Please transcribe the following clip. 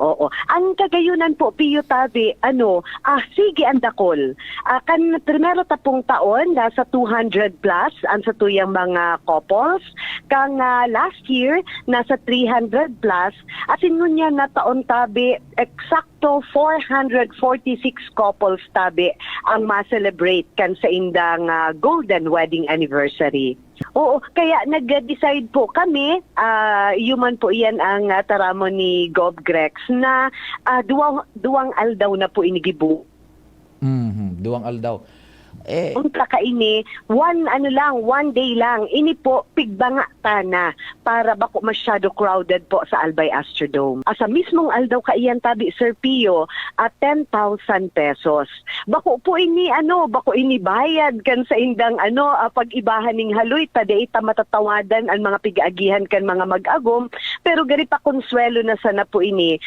Oo. Ang kagayunan po, Pio Tabi, ano, ah, sige ang dakol. Ah, kan primero tapong taon, nasa 200 plus ang sa tuyang mga couples. Kang ah, last year, nasa 300 plus. At inunya na taon tabi, eksakto 446 couples tabi ang ma-celebrate kan sa indang ah, golden wedding anniversary. Oo, kaya nag-decide po kami, ah human po iyan ang ah, taramo ni Gob Grex na ah, duwang, duwang aldaw na po inigibu. Mhm, duwang aldaw. Eh, Unta ka ini, one ano lang, one day lang, ini po pigbanga tana para bako masyado crowded po sa Albay Astrodome. Asa mismong aldaw ka iyan tabi Sir Pio at 10,000 pesos. Bako po ini ano, bako ini bayad kan sa indang ano ah, pag-ibahan ning haloy tadi ita matatawadan ang mga pigaagihan kan mga mag-agom pero gari pa konsuelo na sana po ini